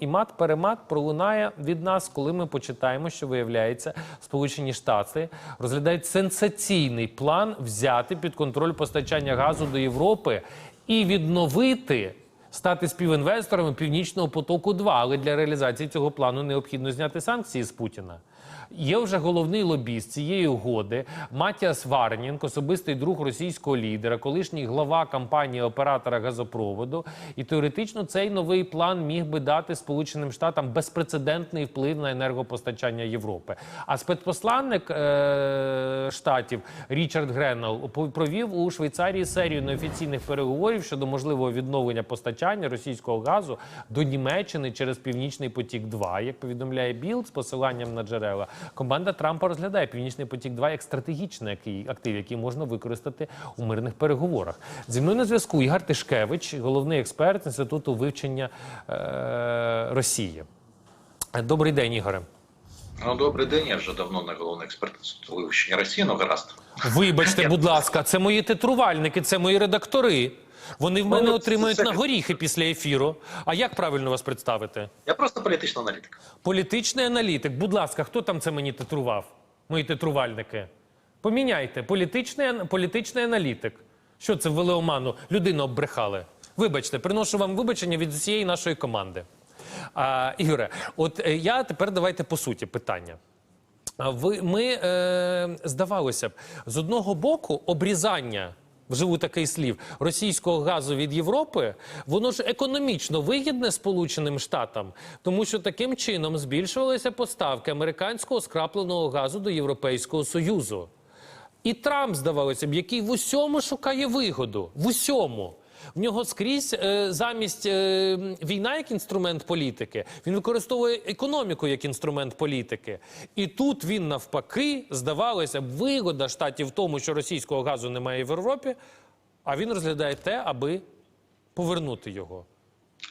І мат-перемат пролунає від нас, коли ми почитаємо, що виявляється, Сполучені Штати розглядають сенсаційний план взяти під контроль постачання газу до Європи і відновити. Стати співінвесторами Північного потоку 2 але для реалізації цього плану необхідно зняти санкції з Путіна. Є вже головний лобіст цієї угоди Матіас Варнінг, особистий друг російського лідера, колишній глава компанії оператора газопроводу. І теоретично цей новий план міг би дати Сполученим Штатам безпрецедентний вплив на енергопостачання Європи. А спецпосланник е- штатів Річард Греннелл пов- провів у Швейцарії серію неофіційних переговорів щодо можливого відновлення постачання російського газу до Німеччини через Північний потік 2 Як повідомляє Білд з посиланням на джерела, команда Трампа розглядає Північний потік 2 як стратегічний актив, який можна використати у мирних переговорах. Зі мною на зв'язку Ігор Тишкевич, головний експерт інституту вивчення е- Росії. Добрий день, Ігоре. Ну, добрий день. Я вже давно не головний експерт Інституту вивчення Росії, ну гаразд. Вибачте, будь ласка, це мої титрувальники, це мої редактори. Вони в мене Ну, отримають це- на горіхи після ефіру. А як правильно вас представити? Я просто політичний аналітик. Політичний аналітик. Будь ласка, хто там це мені титрував? Мої титрувальники. Поміняйте. Політичний, політичний аналітик. Що це ввели оману? Людину оббрехали. Вибачте, приношу вам вибачення від усієї нашої команди. А, Ігоре, от е, я тепер давайте по суті питання. Ви, ми, е, здавалося б, з одного боку, обрізання, вживу такий слів, російського газу від Європи, воно ж економічно вигідне Сполученим Штатам, тому що таким чином збільшувалися поставки американського скрапленого газу до Європейського Союзу. І Трамп, здавалося б, який в усьому шукає вигоду. В усьому. В нього скрізь е, замість е, війна як інструмент політики, він використовує економіку як інструмент політики. І тут він навпаки, здавалося б, вигода штатів в тому, що російського газу немає в Європі, а він розглядає те, аби повернути його.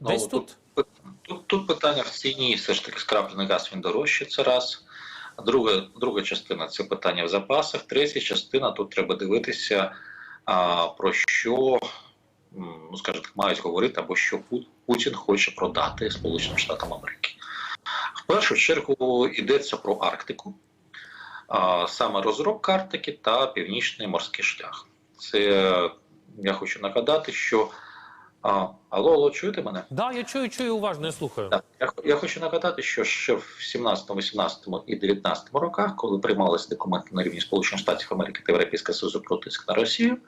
Десь Ну, тут. тут, тут, тут питання в ціні, все ж таки скраплений газ він дорожчий, це раз. Друга, друга частина це питання в запасах. Третя частина тут треба дивитися, а, про що ну, скажімо так, мають говорити, або що Путін хоче продати Сполученим Штатам Америки. В першу чергу йдеться про Арктику, а, саме розробка Арктики та Північний морський шлях. Це я хочу нагадати, що а, алло, алло, чуєте мене? Да, я чую, чую уважно, я слухаю. Так, я, я хочу нагадати, що ще в 17, 18 і 19 роках, коли приймалися документи на рівні Сполучених Штатів Америки та Європейського Союзу про тиск на Росію,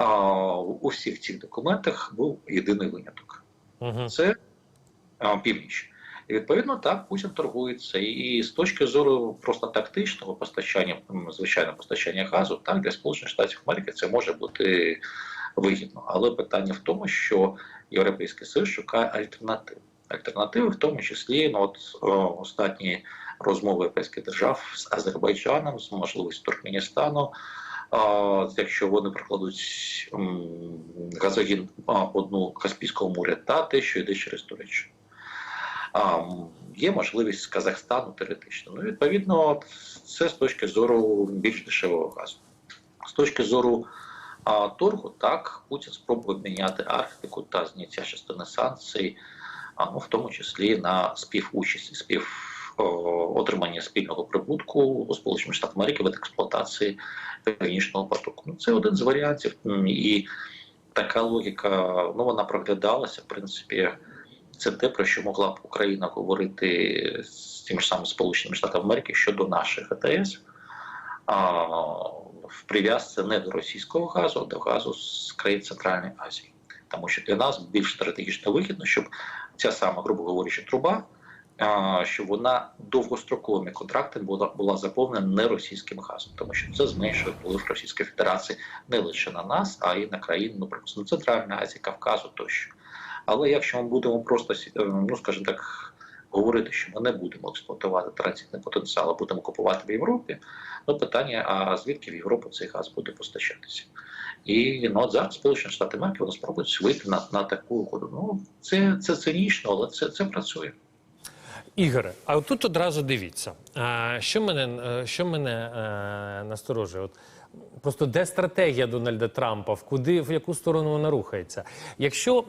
а, у всіх цих документах був єдиний виняток Угу. це а, північ. І відповідно так Путін торгується. І з точки зору просто тактичного постачання, звичайно, постачання газу, так для Сполучених Штатів Америки це може бути вигідно. Але питання в тому, що Європейський Союз шукає альтернатив. Альтернативи, в тому числі, ну от о, останні розмови європейських держав з Азербайджаном, з можливістю Туркменістану. Якщо вони прокладуть газогін а, по дну Каспійського моря та те, що йде через Туреччину. Є можливість з Казахстану теоретично. Ну, відповідно, це з точки зору більш дешевого газу. З точки зору а, торгу, так, Путін спробує міняти Арктику та зняття частини санкцій, а, ну, в тому числі на співучасть, спів отримання спільного прибутку у Сполучених Штатах Америки від експлуатації Північного потоку. Ну, це один з варіантів. І така логіка, ну вона проглядалася, в принципі. Це те, про що могла б Україна говорити з тим ж самим Сполученими Штатами Америки щодо наших АТС. А, в прив'язці не до російського газу, а до газу з країн Центральної Азії. Тому що для нас більш стратегічно вигідно, щоб ця сама, грубо говорячи, труба, а, щоб вона довгостроковими контрактами була, була заповнена не російським газом, тому що це зменшує вплив Російської Федерації не лише на нас, а й на країни, ну, припустимо, Центральної Азії, Кавказу тощо. Але якщо ми будемо просто, е, ну скажімо так, говорити, що ми не будемо експлуатувати транзитний потенціал, а будемо купувати в Європі, ну питання: а звідки в Європу цей газ буде постачатися? І ну, от зараз Сполучені Штати Америки спробують вийти на, на таку угоду. Ну це, це цинічно, але це, це працює. Ігоре, а тут одразу дивіться, що мене, е, що мене е, насторожує. От Просто де стратегія Дональда Трампа, в куди в яку сторону вона рухається? Якщо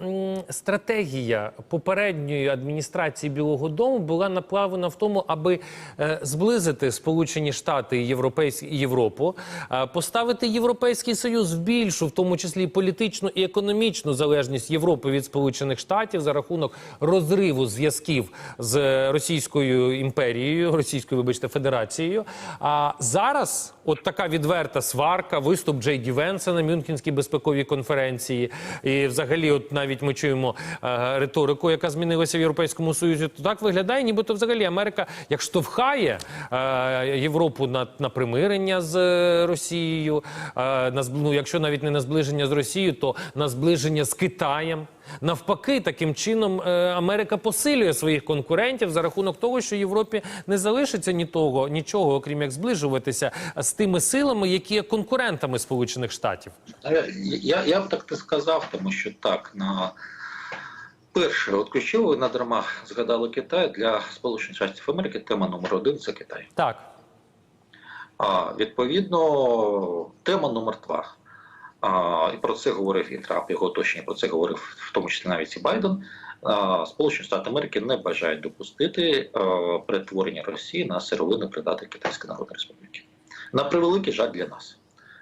стратегія попередньої адміністрації Білого Дому була направлена в тому, аби е, зблизити Сполучені Штати і Європейські Європу, е, поставити Європейський Союз в більшу, в тому числі політичну і економічну залежність Європи від Сполучених Штатів за рахунок розриву зв'язків з Російською імперією, Російською, вибачте, Федерацією. А зараз от така відверта сварка, виступ Джей Ді Венса на Мюнхенській безпековій конференції. І взагалі, от навіть ми чуємо е, риторику, яка змінилася в Європейському Союзі. То так виглядає, нібито взагалі Америка як штовхає е, Європу на, на примирення з е, Росією. Е, на, ну, якщо навіть не на зближення з Росією, то на зближення з Китаєм. Навпаки, таким чином е, Америка посилює своїх конкурентів за рахунок того, що Європі не залишиться ні того, нічого, окрім як зближуватися з тими силами, які є конкурентами Сполучених Штатів. Я, я, я б так не сказав, тому що так, на перше, от ключово, ви надарма згадали Китай для Сполучених Штатів Америки, тема номер один це Китай. Так, А відповідно, тема номер два. А, і про це говорив і Трамп, його оточення про це говорив, в тому числі навіть і Байден. А, Сполучені Штати Америки не бажають допустити а, перетворення Росії на сировину придаток Китайської Народної Республіки. На превеликий жаль для нас.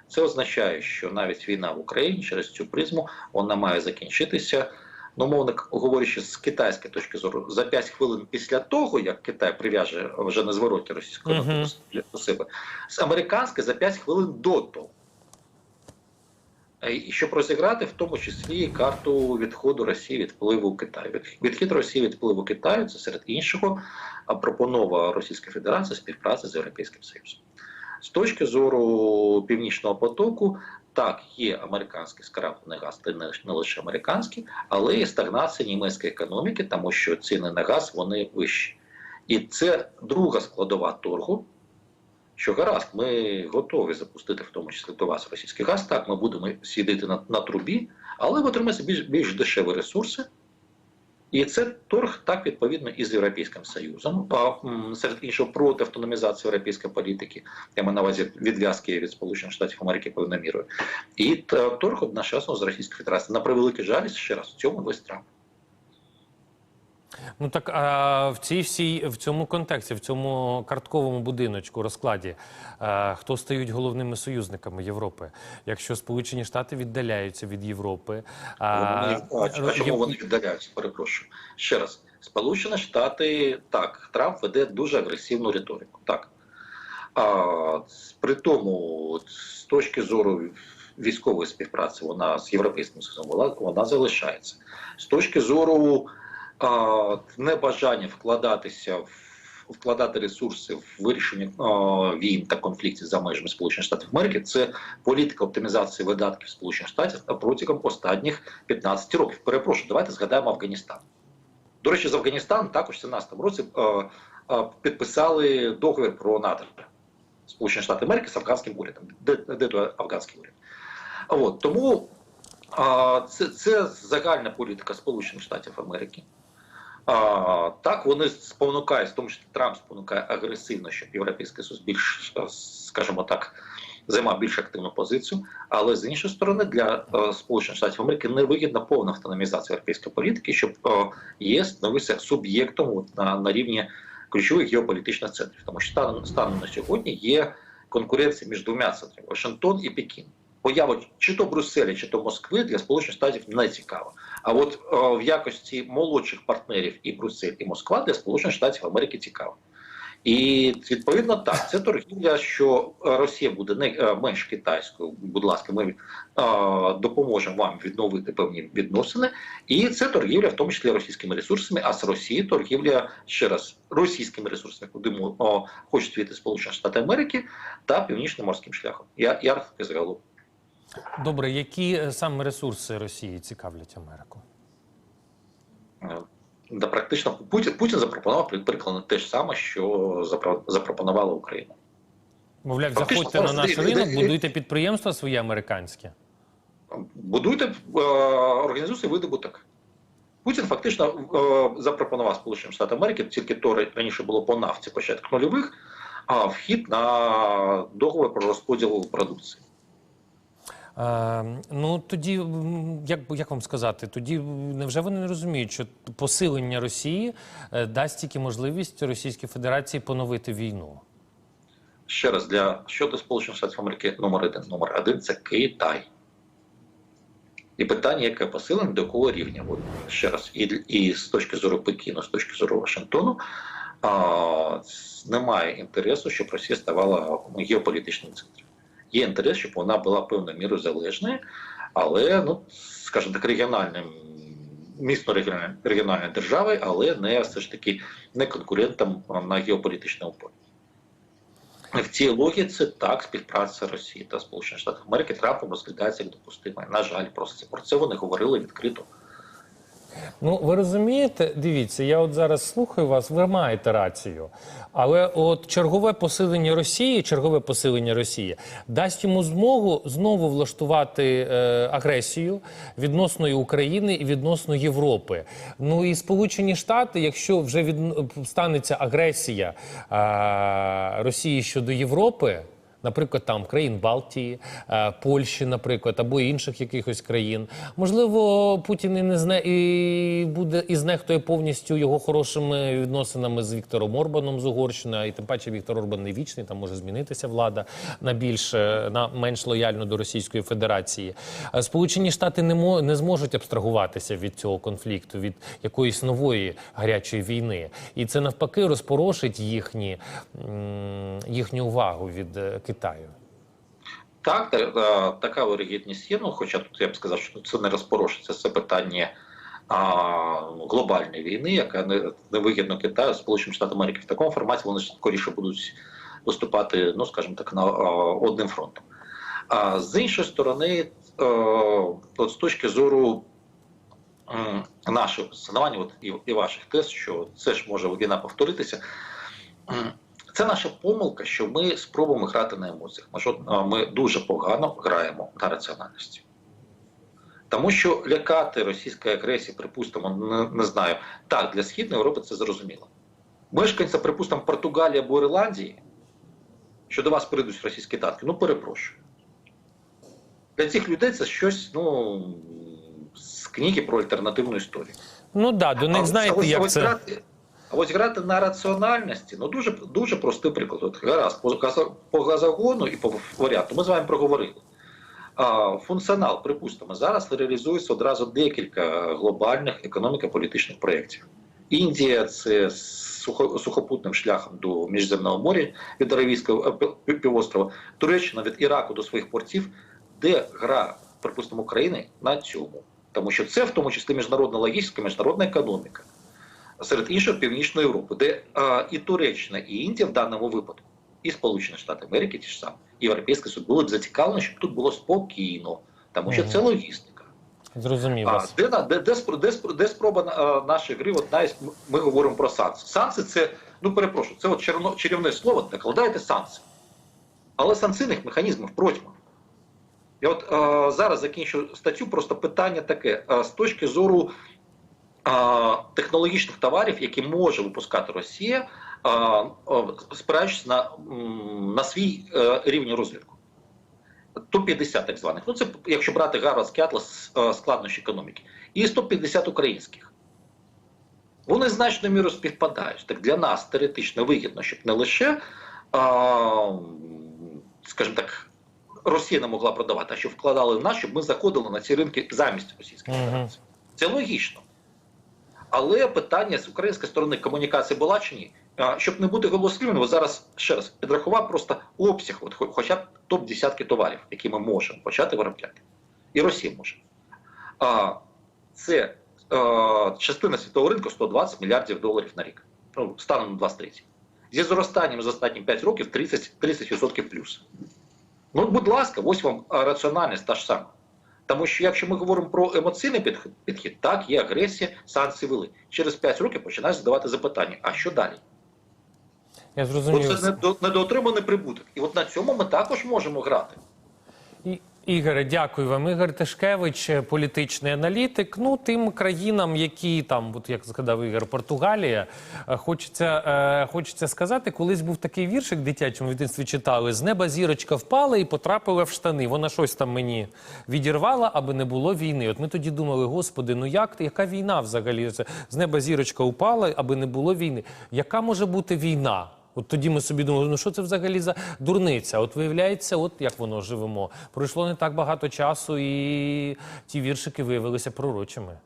Це означає, що навіть війна в Україні через цю призму вона має закінчитися. Ну, мовно говорячи, з китайської точки зору, за 5 хвилин після того, як Китай прив'яже вже незворотні російську Мгм. нафту до себе, з американської за 5 хвилин до того. Е, І щоб розіграти в тому числі карту відходу Росії від впливу Китаю. Відхід Росії від впливу Китаю це серед іншого пропонова Російської Федерації співпраці з Європейським Союзом. З точки зору північного потоку, так, є американський скраплений газ, та не, лише американський, але є стагнація німецької економіки, тому що ціни на газ вони вищі. І це друга складова торгу. Що гаразд, ми готові запустити в тому числі до вас російський газ. Так, ми будемо сидіти на, на трубі, але ви отримаєте більш, більш дешеві ресурси. І це торг так відповідно і з Європейським Союзом. А серед іншого проти автономізації європейської політики, я маю на увазі відв'язки від Сполучених Штатів Америки певною мірою. І торг одночасно з Російською Федерацією. На превеликий жаль, ще раз в цьому весь Трамп. Ну так а в цій всій в цьому контексті, в цьому картковому будиночку розкладі, е, хто стають головними союзниками Європи? Якщо Сполучені Штати віддаляються від Європи, а, Вони, а, а чому вони віддаляються? Перепрошую. Ще раз, Сполучені Штати так, Трамп веде дуже агресивну риторику. Так. А, при тому, з точки зору військової співпраці, вона з Європейським Союзом вона, вона залишається. З точки зору а, небажання вкладатися в. Вкладати ресурси в вирішення а, війн та конфліктів за межами Сполучених Штатів Америки це політика оптимізації видатків Сполучених Штатів протягом останніх 15 років. Перепрошую, давайте згадаємо Афганістан. До речі, з Афганістан також в 17 році е, е, підписали договір про НАТО Сполучені Штати Америки з афганським урядом. Де, де той афганський уряд? От, тому а, це, це загальна політика Сполучених Штатів Америки. А, так, вони спонукають, в тому числі Трамп спонукає агресивно, щоб Європейський Союз більш, е, скажімо так, займав більш активну позицію. Але з іншої сторони, для е, Сполучених Штатів Америки не вигідна повна автономізація європейської політики, щоб е, ЄС становився суб'єктом на, на рівні ключових геополітичних центрів. Тому що станом, станом на сьогодні є конкуренція між двома центрами Вашингтон і Пекін. Поява чи то Брюсселя, чи то Москви для Сполучених Штатів не цікава. А от е, в якості молодших партнерів і Брюссель, і Москва для Сполучених Штатів Америки цікаво. І відповідно так, це торгівля, що Росія буде не е, менш китайською. Будь ласка, ми е, допоможемо вам відновити певні відносини. І це торгівля, в тому числі російськими ресурсами. А з Росії торгівля ще раз російськими ресурсами, куди о, хочуть війти Сполучені Штати Америки та північним морським шляхом. Я я загалом. Добре, які е, саме ресурси Росії цікавлять Америку? Е, Да, практично Путін Путін запропонував при- прикладно те ж саме, що запропонувала Україна. Мовляв, заходьте на наш ринок, будуйте підприємства свої американські. Будуйте е, організуйте видобуток. Путін фактично запропонував Сполученим Штатам Америки, тільки то раніше було по нафті початок нульових, а вхід на договір про розподіл продукції. Е, ну тоді, як, як вам сказати, тоді невже вони не розуміють, що посилення Росії е, дасть тільки можливість Російській Федерації поновити війну? Ще раз для щодо Сполучених Штатів Америки номер один. Номер один це Китай. І питання, яке посилення, до якого рівня? От, ще раз, і, і з точки зору Пекіну, з точки зору Вашингтону, а, немає інтересу, щоб Росія ставала геополітичним центром. Є інтерес, щоб вона була певною мірою залежною, але, ну, скажімо так, регіональним, міцно регіональною державою, але не все ж таки не конкурентом на геополітичному полі. В цій логіці так співпраця Росії та Сполучених Штатів Америки Трампом розглядається як допустима. На жаль, просто про це вони говорили відкрито. Ну, ви розумієте, дивіться, я от зараз слухаю вас, ви маєте рацію. Але от чергове посилення Росії, чергове посилення Росії дасть йому змогу знову влаштувати е, агресію відносно України і відносно Європи. Ну і Сполучені Штати, якщо вже від... станеться агресія е, Росії щодо Європи. Наприклад, там країн Балтії, е, Польщі, наприклад, або інших якихось країн. Можливо, Путін і не зне і буде і знехтує повністю його хорошими відносинами з Віктором Орбаном з Угорщини, і тим паче Віктор Орбан не вічний, там може змінитися влада на більш е, на менш лояльну до Російської Федерації. Е, Сполучені Штати не мо не зможуть абстрагуватися від цього конфлікту, від якоїсь нової гарячої війни, і це навпаки розпорошить їхні їхню увагу від Китаю. Так, та- та- така вирогідність є. Ну, хоча тут я б сказав, що це не розпорошиться, це питання а, ну, глобальної війни, яка не, невигідно Китаю, Сполученим Штатам Америки. В такому форматі вони скоріше будуть виступати, ну скажімо так, на а, одним фронтом. А з іншої сторони, е, от з точки зору нашого позиціонування, от і, і ваших тез, що це ж може війна повторитися. Це наша помилка, що ми спробуємо грати на емоціях. Ми, ми дуже погано граємо на раціональності. Тому що лякати російської агресії, припустимо, не, не знаю. Так, для Східної Європи це зрозуміло. Мешканця, припустимо, Португалії або Ірландії, що до вас прийдуть російські танки, ну перепрошую. Для цих людей це щось, ну, з книги про альтернативну історію. Ну да, до них А знаєте, як це. грати, а ось грати на раціональності, ну дуже дуже простий приклад. От гаразд, по, газо- по газогону і по варіанту ми з вами проговорили. А, функціонал, припустимо, зараз реалізується одразу декілька глобальних економіко-політичних проєктів. Індія це сухопутним шляхом до Міжземного моря від Аравійського е, півострова, Туреччина від Іраку до своїх портів, де гра, припустимо, України на цьому. Тому що це в тому числі міжнародна логістика, міжнародна економіка. Серед іншого Північної Європи, де а, і Туреччина, і Індія в даному випадку, і Сполучені Штати Америки ті ж самі, і Європейський Союз були б зацікавлені, щоб тут було спокійно, тому що це логістика. Зрозумів А де, де, де, де, де спроба а, нашої гри? От навіть ми говоримо про санкції. Санкції це, ну перепрошую, це от черно, чарівне слово, накладаєте санкції. Але санкційних механізмів протягом. Я от е, зараз закінчу статтю. Просто питання таке: з точки зору технологічних товарів, які може випускати Росія, е, е, спираючись на, на свій е, рівень розвитку. Топ-50 так званих. Ну, це якщо брати Гарвардський атлас е, складнощі економіки. І 150 українських. Вони значною мірою співпадають. Так для нас теоретично вигідно, щоб не лише, скажімо так, Росія не могла продавати, а щоб вкладали в нас, щоб ми заходили на ці ринки замість Російської. Федерації. Це логічно. Але питання з української сторони комунікації була чи ні? Щоб не бути голослівним, зараз ще раз підрахував просто обсяг, от, хоча б топ-десятки товарів, які ми можемо почати виробляти. І Росія може. А, це а, частина світового ринку 120 мільярдів доларів на рік. Ну, станом на 23. Зі зростанням за останні 5 років 30%, 30% плюс. Ну, будь ласка, ось вам раціональність та ж сама. Тому що якщо ми говоримо про емоційний підхід, підхід, так, є агресія, санкції вели. Через 5 років починаєш задавати запитання, а що далі? Я Бо зрозумів. це недо- недоотриманий прибуток. І от на цьому ми також можемо грати. Ігоре, дякую вам. Ігор Тишкевич, політичний аналітик. Ну, тим країнам, які там, от як згадав Ігор, Португалія, е, хочеться, е, хочеться сказати, колись був такий віршик дитячому дитинстві читали: з неба зірочка впала і потрапила в штани. Вона щось там мені відірвала, аби не було війни. От ми тоді думали, господи, ну як яка війна взагалі? З неба зірочка упала, аби не було війни. Яка може бути війна? От тоді ми собі думали, ну що це взагалі за дурниця? От виявляється, от як воно живемо. Пройшло не так багато часу, і ті віршики виявилися пророчими.